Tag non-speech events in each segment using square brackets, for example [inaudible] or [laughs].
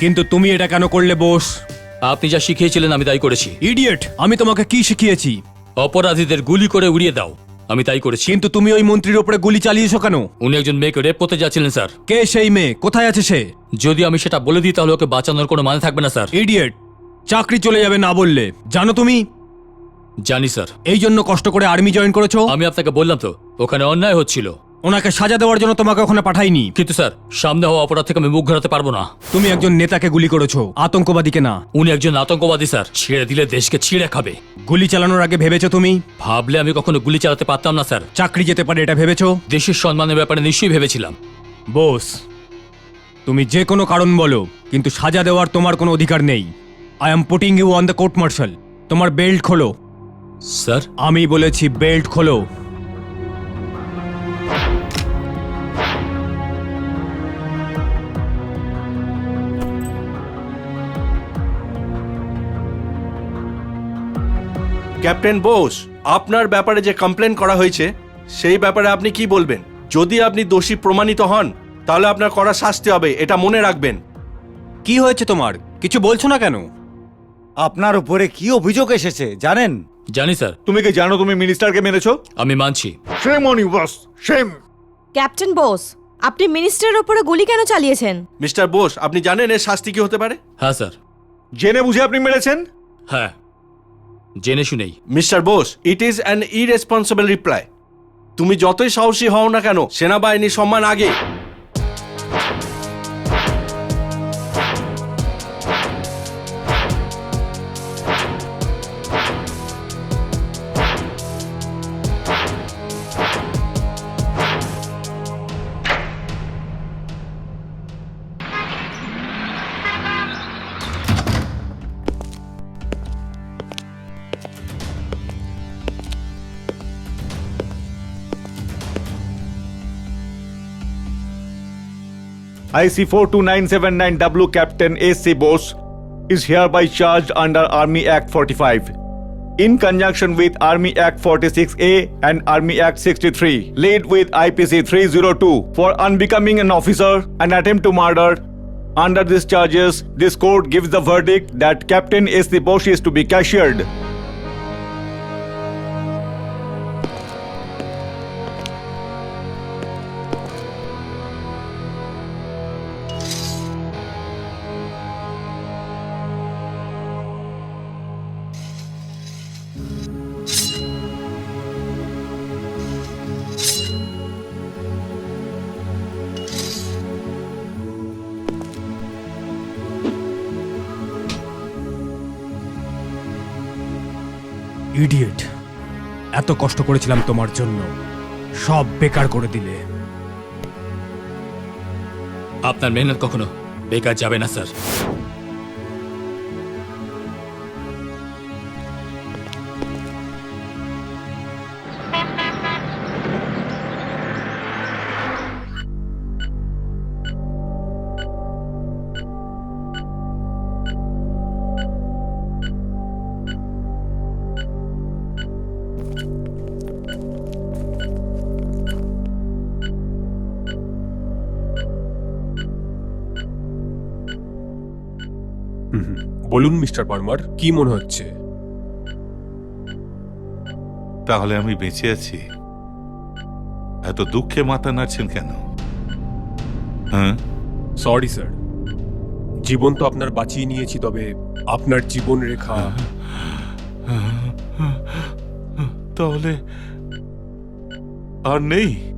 কিন্তু তুমি এটা কেন করলে বোস? আপনি যা শিখিয়েছিলেন আমি তাই করেছি। ইডিয়েট আমি তোমাকে কি শিখিয়েছি? অপরাধীদের গুলি করে উড়িয়ে দাও। আমি তাই করেছি। কিন্তু তুমি ওই মন্ত্রীর উপরে গুলি চালিয়েছো কেন? উনি একজন মেয়েকে রেপ করতে যাচ্ছিলেন স্যার। কে সেই মেয়ে? কোথায় আছে সে? যদি আমি সেটা বলে দিই তাহলে ওকে বাঁচানোর কোনো মানে থাকবে না স্যার। ইডিয়েট চাকরি চলে যাবে না বললে। জানো তুমি? জানি স্যার। এই জন্য কষ্ট করে আর্মি জয়েন করেছ? আমি আপনাকে বললাম তো ওখানে অন্যায় হচ্ছিল। ওনাকে সাজা দেওয়ার জন্য তোমাকে ওখানে পাঠাইনি। কিন্তু স্যার সামনে হওয়া অপরাধ থেকে আমি মুখ ঘোরাতে পারব না। তুমি একজন নেতাকে গুলি করেছ আতঙ্কবাদীকে না? উনি একজন আতঙ্কবাদী স্যার। ছেড়ে দিলে দেশকে ছিঁড়ে খাবে। গুলি চালানোর আগে ভেবেছো তুমি? ভাবলে আমি কখনো গুলি চালাতে পারতাম না স্যার। চাকরি যেতে পারে এটা ভেবেছো? দেশের সম্মানের ব্যাপারে নিশ্চয়ই ভেবেছিলাম। বোস তুমি যে কোনো কারণ বলো কিন্তু সাজা দেওয়ার তোমার কোনো অধিকার নেই। I am putting you on the court martial তোমার বেল্ট খোলো। স্যার? আমি বলেছি বেল্ট খোলো। ক্যাপ্টেন বোস আপনার ব্যাপারে যে কমপ্লেন করা হয়েছে সেই ব্যাপারে আপনি কি বলবেন? যদি আপনি দোষী প্রমাণিত হন তাহলে আপনার করা শাস্তি হবে এটা মনে রাখবেন। কি হয়েছে তোমার? কিছু বলছো না কেন? আপনার উপরে কি অভিযোগ এসেছে জানেন? জানি স্যার। তুমি কি জানো তুমি মিনিস্টারকে মেরেছো? আমি মানছি। Shame on you boss shame captain Bose আপনি মিনিস্টারের ওপরে গুলি কেন চালিয়েছেন? মিস্টার বোস আপনি জানেন এর শাস্তি কি হতে পারে? হ্যাঁ স্যার। জেনে বুঝে আপনি মেরেছেন? হ্যাঁ। জেনে শুনেই। Mister Bose it is an irresponsible reply তুমি যতই সাহসী হও না কেন, সেনাবাহিনীর সম্মান আগে। IC 42979W Captain A.C. Bose is hereby charged under Army Act 45 in conjunction with Army Act 46A and Army Act 63, laid with IPC 302 for unbecoming an officer and attempt to murder. Under these charges, this court gives the verdict that Captain A.C. Bose is to be cashiered. Idiot. এত কষ্ট করেছিলাম তোমার জন্য। সব বেকার করে দিলে। আপনার মেহনত কখনো বেকার যাবে না, স্যার। বলুন মিস্টার পারমার কি মনে হচ্ছে? তাহলে আমি বেঁচে আছি। এত দুঃখে মাথা নাড়ছেন কেন? হ্যাঁ? সরি স্যার জীবন তো আপনার বাঁচিয়ে নিয়েছি তবে আপনার জীবন রেখা তাহলে আর নেই।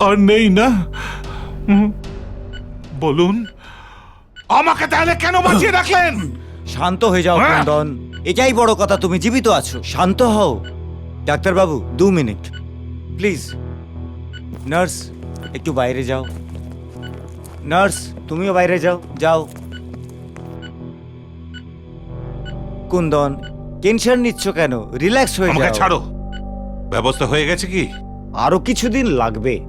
আর- নেই না? বলুন। আমাকে তাহলে কেন বাঁচিয়ে রাখলেন? শান্ত হয়ে যাও হ্যাঁ? কুন্দন এটাই বড় কথা তুমি জীবিত আছো। শান্ত হও। ডাক্তারবাবু দু মিনিট। প্লিজ নার্স একটু বাইরে যাও। নার্স তুমিও বাইরে যাও যাও। কুন্দন টেনশন নিচ্ছ কেন? রিল্যাক্স হয়ে আমাকে যাও। ছাড়ো। ব্যবস্থা হয়ে গেছে কি? আরও কিছুদিন লাগবে।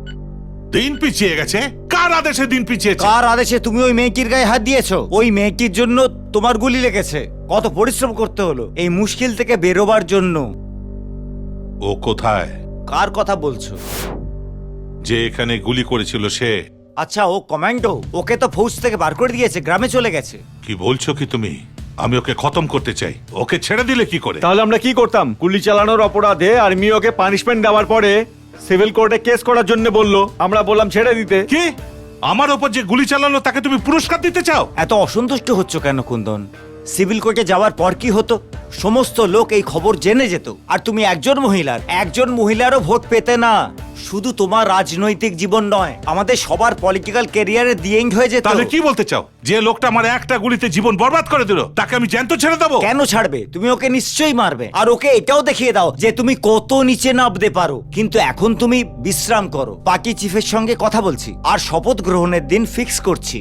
দিন পিছিয়ে গেছে। কার আদেশে দিন পিছিয়েছে? কার আদেশে তুমি ওই মেয়েটির গায়ে হাত দিয়েছ? ওই মেয়েটির জন্য তোমার গুলি লেগেছে। কত পরিশ্রম করতে হলো এই মুশকিল থেকে বেরোবার জন্য। ও কোথায়? কার কথা বলছো? যে এখানে গুলি করেছিল সে? আচ্ছা ও কমান্ডো ওকে তো ফৌজ থেকে বার করে দিয়েছে গ্রামে চলে গেছে। কি বলছো কি তুমি? আমি ওকে খতম করতে চাই। ওকে ছেড়ে দিলে কি করে? তাহলে আমরা কি করতাম? গুলি চালানোর অপরাধে আর্মি ওকে পানিশমেন্ট দেওয়ার পরে সিভিল কোর্টে কেস করার জন্য বলল আমরা বললাম ছেড়ে দিতে। কি? আমার ওপর যে গুলি চালালো তাকে তুমি পুরস্কার দিতে চাও? এত অসন্তুষ্ট হচ্ছ কেন কুন্দন? সিভিল কোর্টে যাওয়ার পর কি হতো? সমস্ত লোক এই খবর জেনে যেত। আর তুমি একজন মহিলার। একজন মহিলারও ভোট পেতে না। শুধু তোমার রাজনৈতিক জীবন নয় আমাদের সবার পলিটিক্যাল ক্যারিয়ারে দিয়ে হয়ে যেত। তাহলে কি বলতে চাও? যে লোকটা আমার একটা গুলিতে জীবন বরবাদ করে দিল তাকে আমি জ্যান্ত ছেড়ে দেবো? কেন ছাড়বে? তুমি ওকে নিশ্চয়ই মারবে। আর ওকে এটাও দেখিয়ে দাও যে তুমি কত নিচে নামতে পারো। কিন্তু এখন তুমি বিশ্রাম করো। পার্টি চিফের সঙ্গে কথা বলছি। আর শপথ গ্রহণের দিন ফিক্স করছি।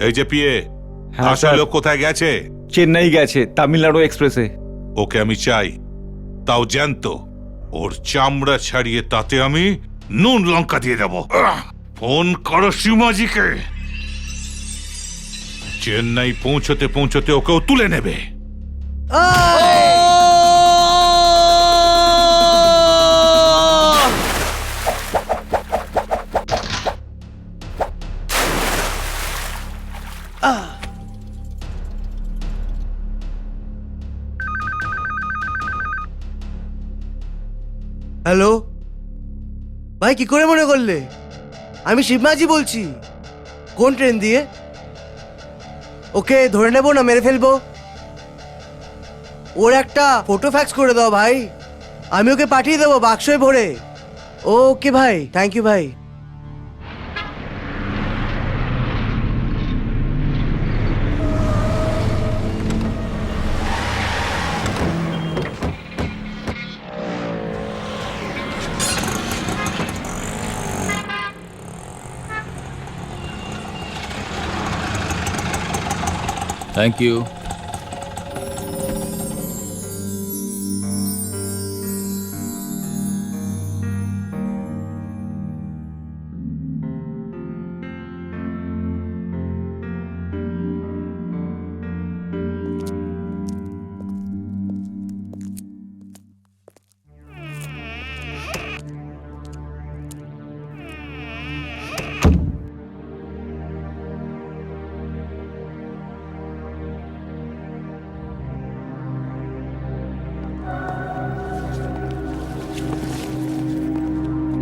এই যে পিএ হ্যাঁ, আসল স্যার। লোক কোথায় গেছে? চেন্নাই গেছে তামিলনাড়ু এক্সপ্রেসে। ওকে আমি চাই। তাও জ্যান্ত। ওর চামড়া ছাড়িয়ে তাতে আমি নুন লঙ্কা দিয়ে দেব! ফোন করো শিমাজিকে চেন্নাই পৌঁছতে পৌঁছতে ওকেও তুলে নেবে। হ্যালো? ভাই, কি করে মনে করলে? আমি শিবমাজি বলছি। কোন ট্রেন দিয়ে? ওকে, ধরে নেব না, মেরে ফেলব। ওর একটা ফটো ফ্যাক্স করে দাও ভাই। আমি ওকে পাঠিয়ে দেবো বাক্সয় ভরে। ওকে ভাই থ্যাংক ইউ ভাই। থ্যাংক ইউ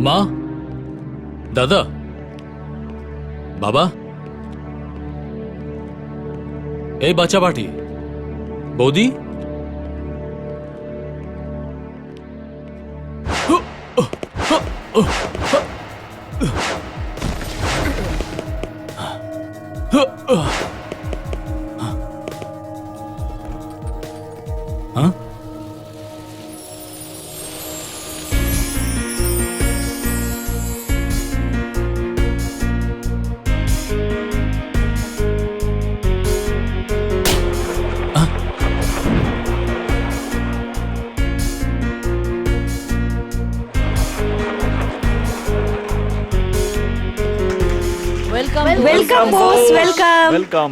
মা? দাদা? বাবা? এই বাচ্চা পার্টি। বৌদি? হ্যাঁ welcome boss welcome welcome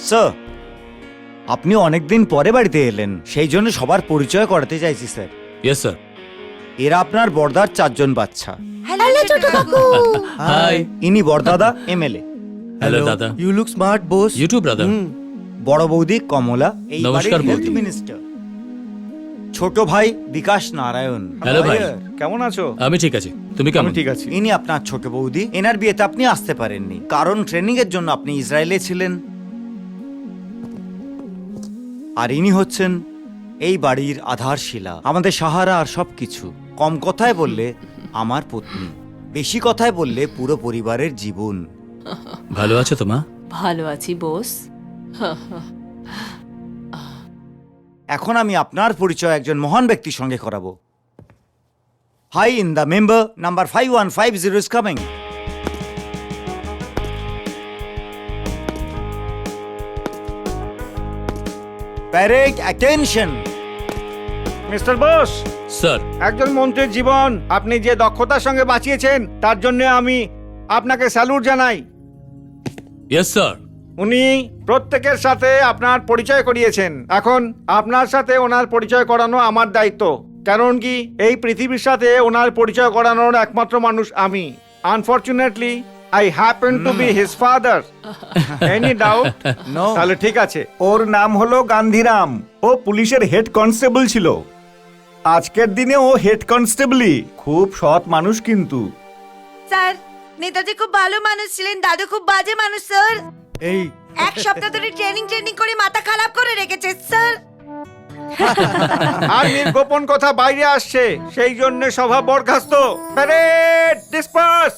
sir আপনি অনেকদিন পরে বাড়িতে এলেন সেই জন্য সবার পরিচয় করাতে চাইছি স্যার। ইয়েস স্যার এরা আপনার বর্দার চারজন বাচ্চা। হ্যালো ছোট কাকু। [laughs] হাই ইনি বরদাদা এমএলএ। হ্যালো দাদা। You look smart boss YouTube brother বড় বৌদি কমলা এই নমস্কার, হেলথ বৌদি। মিনিস্টার ছোট ভাই বিকাশ নারায়ণ। হ্যালো ভাই। কেমন আছো? আমি ঠিক আছি। তুমি আমি কেমন ঠিক আছি। ইনি আপনার ছোট বৌদি। এনার বিয়েতে আপনি আসতে পারেননি। কারণ ট্রেনিং এর জন্য আপনি ইসরায়েলে ছিলেন। আর ইনি হচ্ছেন এই বাড়ির আধারশিলা। আমাদের সাহারা আর সবকিছু। কম কথায় বললে আমার পত্নী। বেশি কথায় বললে পুরো পরিবারের জীবন। ভালো আছো তো মা? ভালো আছি বস। এখন আমি আপনার পরিচয় একজন মহান ব্যক্তির সঙ্গে করাবো। Hi in the member number five one five zero is coming parade attention mister Bose sir একজন মন্ত্রীর জীবন আপনি যে দক্ষতার সঙ্গে বাঁচিয়েছেন তার জন্য আমি আপনাকে স্যালুট জানাই। ইয়েস স্যার উনি প্রত্যেকের সাথে আপনার পরিচয় করিয়েছেন। এখন আপনার সাথে ওনার পরিচয় করানো আমার দায়িত্ব। কারণ কি? এই পৃথিবীর সাথে ওনার পরিচয় করানোর একমাত্র মানুষ আমি। Unfortunately I happen to be his father any doubt no তাহলে ঠিক আছে। ওর নাম হলো গান্ধীরাম। ও পুলিশের হেড কনস্টেবল ছিল। আজকের দিনে ও হেড কনস্টেবলই। খুব সৎ মানুষ কিন্তু। স্যার নেতাজি খুব ভালো মানুষ ছিলেন দাদু খুব বাজে মানুষ স্যার। এই। এক সপ্তাহ ধরে ট্রেনিং ট্রেনিং করে মাথা খারাপ করে রেখেছে স্যার আর গোপন কথা বাইরে আসছে সেই জন্য সভা বরখাস্ত। Parade disperse